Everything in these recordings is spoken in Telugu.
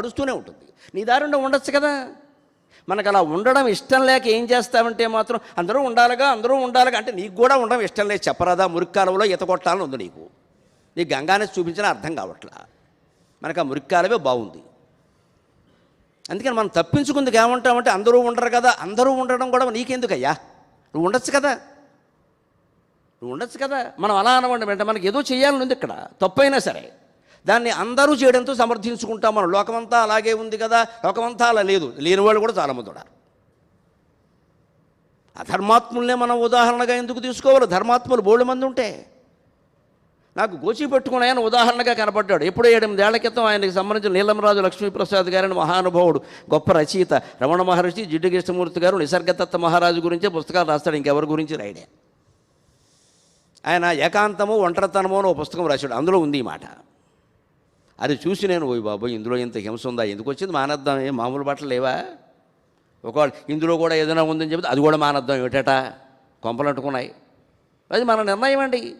నడుస్తూనే ఉంటుంది. నీ దారిలో ఉండొచ్చు కదా. మనకు అలా ఉండడం ఇష్టం లేక ఏం చేస్తామంటే మాత్రం అందరూ ఉండాలిగా అందరూ ఉండాలిగా అంటే నీకు కూడా ఉండడం ఇష్టం లేదు. చెప్పరాదా మురిక్కాలంలో ఈత కొట్టాలని ఉంది నీకు. నీ గంగానే చూపించిన అర్థం కావట్లా. మనకు ఆ మురిక్కాలవే బాగుంది. అందుకని మనం తప్పించుకుందుకు ఏమంటామంటే అందరూ ఉండరు కదా అందరూ ఉండడం కూడా నీకెందుకయ్యా? నువ్వు ఉండొచ్చు కదా. నువ్వు ఉండొచ్చు కదా. మనం అలా అనవండి అంటే మనకి ఏదో చేయాలని ఉంది ఇక్కడ. తప్పైనా సరే. దాన్ని అందరూ చేయడంతో సమర్థించుకుంటాం మనం. లోకమంతా అలాగే ఉంది కదా. లోకమంతా అలా లేదు. లేని వాళ్ళు కూడా చాలామంది ఉన్నారు. అధర్మాత్ముల్నే మనం ఉదాహరణగా ఎందుకు తీసుకోవాలి? ధర్మాత్ములు బోళ్ళు మంది ఉంటే. నాకు గోచి పెట్టుకుని ఆయన ఉదాహరణగా కనపడ్డాడు. ఎప్పుడో ఏడెనిమిదేళ్ళ క్రితం ఆయనకి సంబంధించిన నీలంరాజు లక్ష్మీప్రసాద్ గారిని మహానుభావుడు గొప్ప రచయిత రమణ మహర్షి జిడ్డు కృష్ణమూర్తి గారు నిసర్గదత్త మహారాజు గురించే పుస్తకాలు రాస్తాడు. ఇంకెవరి గురించి రాయడే? ఆయన ఏకాంతము ఒంటరితనము అని ఒక పుస్తకం రాశాడు. అందులో ఉంది ఈ మాట. అది చూసి నేను ఓయ్ బాబోయ్ ఇందులో ఇంత హింస ఉందా? ఎందుకు వచ్చింది? మానద్దాం ఏం మామూలు బట్టలు లేవా? ఒకవేళ ఇందులో కూడా ఏదైనా ఉందని చెప్తే అది కూడా మానద్దాం ఏమిటట? కొంపలు అంటుకున్నాయి. అది మన నిర్ణయం అండి.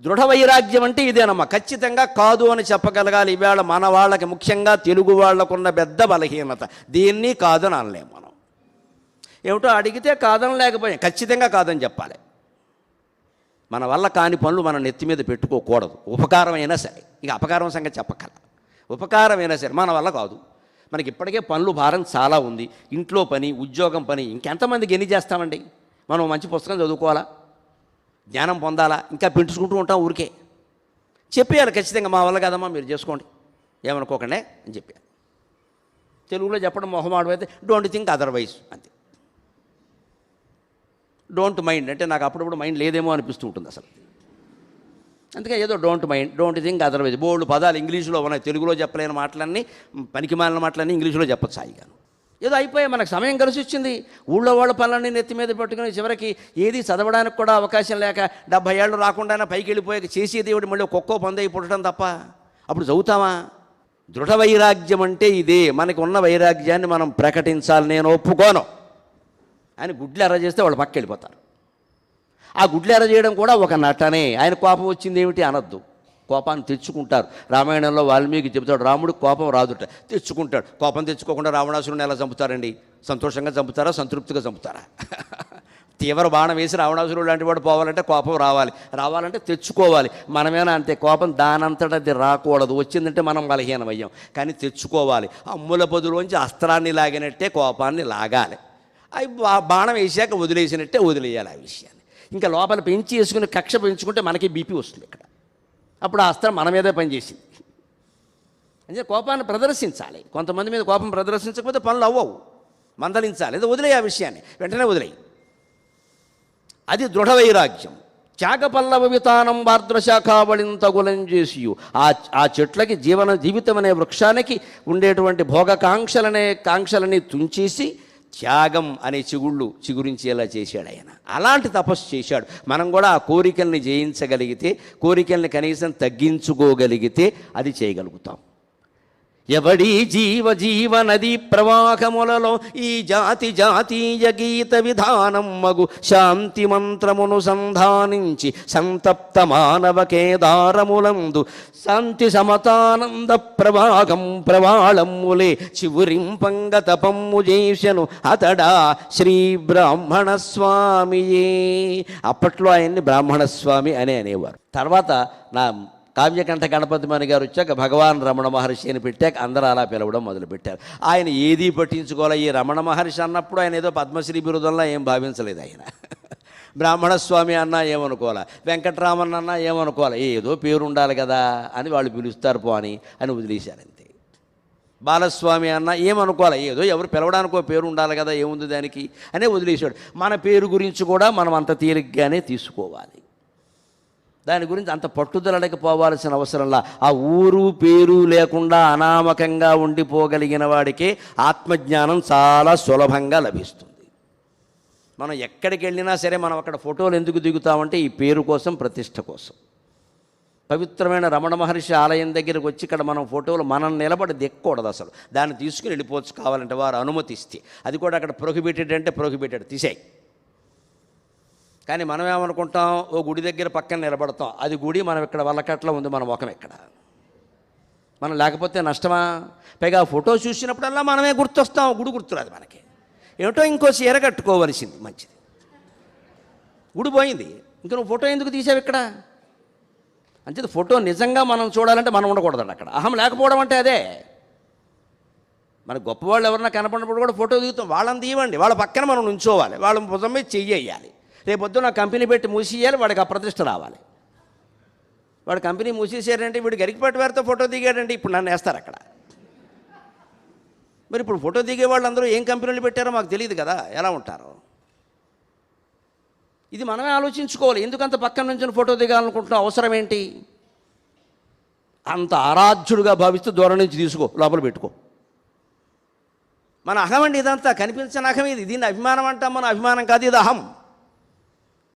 దృఢ వైరాగ్యం అంటే ఇదేనమ్మా. ఖచ్చితంగా కాదు అని చెప్పగలగాలి. ఇవాళ మన వాళ్ళకి ముఖ్యంగా తెలుగు వాళ్ళకున్న పెద్ద బలహీనత. దీన్ని కాదని అనలేము మనం. ఏమిటో అడిగితే కాదని లేకపోయాం ఖచ్చితంగా కాదని చెప్పాలి. మన వల్ల కాని పనులు మన నెత్తి మీద పెట్టుకోకూడదు. ఉపకారం అయినా సరే. ఇక అపకారం సంగతి చెప్పక్కల. ఉపకారమైనా సరే మన వల్ల కాదు. మనకి ఇప్పటికే పనులు భారం చాలా ఉంది. ఇంట్లో పని ఉద్యోగం పని ఇంకెంతమందికి ఎన్ని చేస్తామండి? మనం మంచి పుస్తకం చదువుకోవాలా? జ్ఞానం పొందాలా? ఇంకా పెంచుకుంటూ ఉంటాం ఊరికే. చెప్పేయాలి ఖచ్చితంగా మా వల్ల కదమ్మా మీరు చేసుకోండి. ఏమనుకోకండి అని చెప్పారు తెలుగులో చెప్పడం మొహమాడు అయితే డోంట్ థింక్ అదర్వైజ్ అంతే. డోంట్ మైండ్ అంటే నాకు అప్పుడప్పుడు మైండ్ లేదేమో అనిపిస్తూ ఉంటుంది అసలు. అందుకే ఏదో don't mind don't think otherwise. Bold పదాలు ఇంగ్లీష్లో ఉన్నాయి తెలుగులో చెప్పలేని మాటలన్నీ పనికి మాలిన మాటలన్నీ ఇంగ్లీష్లో చెప్పచ్చు సాయిగాను ఏదో అయిపోయి మనకు సమయం కలిసి వచ్చింది. ఊళ్ళో వాళ్ళ పనులన్నీ నెత్తి మీద పెట్టుకుని చివరికి ఏది చదవడానికి కూడా అవకాశం లేక డెబ్బై ఏళ్ళు రాకుండానే పైకి వెళ్ళిపోయాక చేసే దేవుడు మళ్ళీ ఒక్కొక్క పొందయి పుట్టడం తప్ప. అప్పుడు చదువుతామా? దృఢ వైరాగ్యం అంటే ఇదే. మనకు ఉన్న వైరాగ్యాన్ని మనం ప్రకటించాలి నేను ఒప్పుకోను. ఆయన గుడ్లు ఎర్ర చేస్తే వాళ్ళు పక్క వెళ్ళిపోతారు ఆ గుడ్లు ఎర్ర చేయడం కూడా ఒక నటనే. ఆయన కోపం వచ్చింది ఏమిటి అనొద్దు. కోపాన్ని తెచ్చుకుంటారు. రామాయణంలో వాల్మీకి చెబుతాడు రాముడు కోపం రాదుట. తెచ్చుకుంటాడు. కోపం తెచ్చుకోకుండా రావణాసురుని ఎలా చంపుతారండి? సంతోషంగా చంపుతారా? సంతృప్తిగా చంపుతారా? తీవ్ర బాణం వేసి రావణాసురుడు లాంటి వాడు పోవాలంటే కోపం రావాలి. రావాలంటే తెచ్చుకోవాలి. మనమేనా అంతే? కోపం దానంతట అది రాకూడదు. వచ్చిందంటే మనం బలహీనమయ్యాం. కానీ తెచ్చుకోవాలి. అమ్ముల పొదులోంచి అస్త్రాన్ని లాగినట్టే కోపాన్ని లాగాలి. అవి బా- బాణం వేసాక వదిలేసినట్టే వదిలేయాలి ఆ విషయాన్ని. ఇంకా లోపల పెంచి వేసుకుని కక్ష పెంచుకుంటే మనకి బీపీ వస్తుంది ఇక్కడ. అప్పుడు ఆ అస్త్రం మన మీదే పనిచేసింది. అంటే కోపాన్ని ప్రదర్శించాలి. కొంతమంది మీద కోపం ప్రదర్శించకపోతే పనులు అవ్వవు. మందలించాలి. ఏదో వదిలే ఆ విషయాన్ని. వెంటనే వదిలేయి. అది దృఢ వైరాగ్యం. త్యాగపల్లవ వితానం భార్ద్రశాఖావళిని తగులం చేసి ఆ ఆ చెట్లకి జీవన జీవితం అనే వృక్షానికి ఉండేటువంటి భోగకాంక్షలనే కాంక్షలని తుంచేసి త్యాగం అనే చిగుళ్ళు చిగురించేలా చేశాడు ఆయన? అలాంటి తపస్సు చేశాడు. మనం కూడా ఆ కోరికల్ని జయించగలిగితే కోరికల్ని కనీసం తగ్గించుకోగలిగితే అది చేయగలుగుతాం. ఎవడి జీవ జీవ నది ప్రవాహములలో ఈ జాతి జాతీయ గీత విధానం మగు శాంతి మంత్రమును సంధానించి సంతప్త మానవ కేదారములందు శాంతి సమతానంద ప్రవాహం ప్రవాళములే చివురింపంగ తపమ్ము చేసెను అతడా శ్రీ బ్రాహ్మణ స్వామియే అప్పట్లో ఆయన్ని బ్రాహ్మణ స్వామి అని అనేవారు. తర్వాత నా కావ్యకంఠ గణపతి మణి గారు వచ్చాక భగవాన్ రమణ మహర్షి అని పెట్టాక అందరూ అలా పిలవడం మొదలుపెట్టారు. ఆయన ఏదీ పట్టించుకోవాలి ఈ రమణ మహర్షి అన్నప్పుడు ఆయన ఏదో పద్మశ్రీ బిరుదంలో ఏం భావించలేదు ఆయన. బ్రాహ్మణస్వామి అన్నా ఏమనుకోవాలా వెంకట్రామన్ అన్నా ఏమనుకోవాలి ఏదో పేరు ఉండాలి కదా అని వాళ్ళు పిలుస్తారు పో అని అని వదిలేశారు అంతే. బాలస్వామి అన్న ఏమనుకోవాలి ఏదో ఎవరు పిలవడానికో పేరు ఉండాలి కదా ఏముంది దానికి అనే వదిలేశాడు. మన పేరు గురించి కూడా మనం అంత తేలిగ్గానే తీసుకోవాలి. దాని గురించి అంత పట్టుదలకి పోవాల్సిన అవసరంలా ఆ ఊరు పేరు లేకుండా అనామకంగా ఉండిపోగలిగిన వాడికి ఆత్మజ్ఞానం చాలా సులభంగా లభిస్తుంది. మనం ఎక్కడికి వెళ్ళినా సరే మనం అక్కడ ఫోటోలు ఎందుకు దిగుతామంటే ఈ పేరు కోసం ప్రతిష్ట కోసం. పవిత్రమైన రమణ మహర్షి ఆలయం దగ్గరికి వచ్చి ఇక్కడ మనం ఫోటోలు మనం నిలబడి దిక్కకూడదు అసలు. దాన్ని తీసుకుని వెళ్ళిపోవచ్చు కావాలంటే వారు అనుమతిస్తే. అది కూడా అక్కడ ప్రొహిబిటెడ్ అంటే ప్రొహిబిటెడ్ తీసేయి. కానీ మనం ఏమనుకుంటాం? ఓ గుడి దగ్గర పక్కన నిలబడతాం. అది గుడి మనం ఇక్కడ వల్లకట్లో ఉంది మన ముఖం ఇక్కడ. మనం లేకపోతే నష్టమా? పైగా ఫోటో చూసినప్పుడల్లా మనమే గుర్తొస్తాం. గుడి గుర్తురాదు మనకి. ఏమిటో ఇంకో చీర కట్టుకోవలసింది మంచిది. గుడి పోయింది. ఇంక నువ్వు ఫోటో ఎందుకు తీసావు ఇక్కడ? అంతే ఫోటో నిజంగా మనం చూడాలంటే మనం ఉండకూడదండి అక్కడ. అహం లేకపోవడం అంటే అదే. మన గొప్పవాళ్ళు ఎవరన్నా కనపడినప్పుడు కూడా ఫోటో దిగుతాం. వాళ్ళని తీయండి వాళ్ళ పక్కన మనం ఉంచోవాలి వాళ్ళ భుజం మీద చెయ్యాలి నా కంపెనీ పెట్టి మూసియాలి వాడికి ఆ ప్రతిష్ట రావాలి. వాడు కంపెనీ మూసేసారంటే వీడు గరికిపాటి వారితో ఫోటో దిగాడంటే ఇప్పుడు నన్ను వేస్తారు అక్కడ. మరి ఇప్పుడు ఫోటో దిగే వాళ్ళందరూ ఏం కంపెనీలు పెట్టారో మాకు తెలియదు కదా ఎలా ఉంటారో? ఇది మనమే ఆలోచించుకోవాలి ఎందుకంత పక్కన నుంచి ఫోటో దిగాలనుకుంటున్నాం అవసరం ఏంటి? అంత ఆరాధ్యుడుగా భావిస్తూ దూరం నుంచి తీసుకో లోపల పెట్టుకో. మన అహం అండి ఇదంతా కనిపించని అహం ఇది దీన్ని అభిమానం అంటాం మన అభిమానం కాదు ఇది అహం.